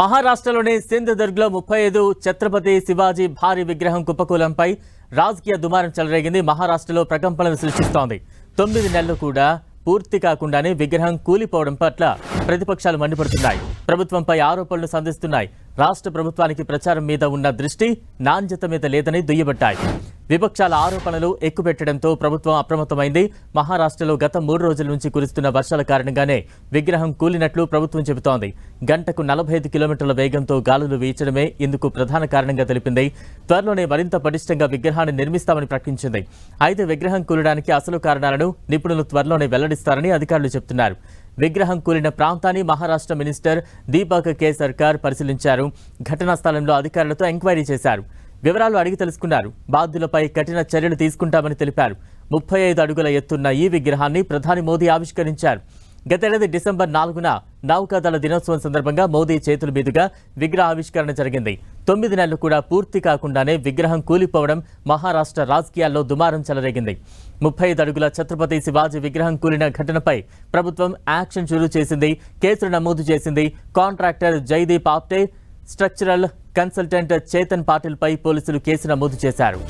మహారాష్ట్రలోని సింధుదుర్గ్లో ముప్పై ఐదు ఛత్రపతి శివాజీ భారీ విగ్రహం కుప్పకూలంపై రాజకీయ దుమారం చెలరేగింది. మహారాష్ట్రలో ప్రకంపనలు సృష్టిస్తోంది. తొమ్మిది నెలలు కూడా పూర్తి కాకుండానే విగ్రహం కూలిపోవడం పట్ల ప్రతిపక్షాలు మండిపడుతున్నాయి. ప్రభుత్వంపై ఆరోపణలు సంధిస్తున్నాయి. రాష్ట్ర ప్రభుత్వానికి ప్రచారం మీద ఉన్న దృష్టి నాణ్యత మీద లేదని దుయ్యబట్టాయి. విపక్షాల ఆరోపణలు ఎక్కుపెట్టడంతో ప్రభుత్వం అప్రమత్తమైంది. మహారాష్ట్రలో గత మూడు రోజుల నుంచి కురుస్తున్న వర్షాల కారణంగానే విగ్రహం కూలినట్లు ప్రభుత్వం చెబుతోంది. గంటకు నలభై ఐదు కిలోమీటర్ల వేగంతో గాలులు వీచడమే ఇందుకు ప్రధాన కారణంగా తెలిపింది. త్వరలోనే మరింత పటిష్టంగా విగ్రహాన్ని నిర్మిస్తామని ప్రకటించింది. అయితే విగ్రహం కూలడానికి అసలు కారణాలను నిపుణులు త్వరలోనే వెల్లడిస్తారని అధికారులు చెబుతున్నారు విగ్రహం కూలిన ప్రాంతాన్ని మహారాష్ట్ర మినిస్టర్ దీపక్ కే సర్కార్ పరిశీలించారు. ఘటనా స్థలంలో అధికారులతో ఎంక్వైరీ చేశారు. వివరాలు అడిగి తెలుసుకున్నారు. బాధ్యులపై కఠిన చర్యలు తీసుకుంటామని తెలిపారు. ముప్పై ఐదు అడుగుల ఎత్తున్న ఈ విగ్రహాన్ని ప్రధాని మోదీ ఆవిష్కరించారు. గతేడాది డిసెంబర్ నాలుగున నౌకాదళ దినోత్సవం సందర్భంగా మోదీ చేతుల మీదుగా విగ్రహ ఆవిష్కరణ జరిగింది. తొమ్మిది నెలలు కూడా పూర్తి కాకుండానే విగ్రహం కూలిపోవడం మహారాష్ట్ర రాజకీయాల్లో దుమారం చెలరేగింది. ముప్పై ఐదు అడుగుల ఛత్రపతి శివాజీ విగ్రహం కూలిన ఘటనపై ప్రభుత్వం యాక్షన్ షురూ చేసింది కేసులు నమోదు చేసింది. Contractor Jaideep Apte structural consultant Chetan పాటిల్పై పోలీసులు కేసు నమోదు చేశారు.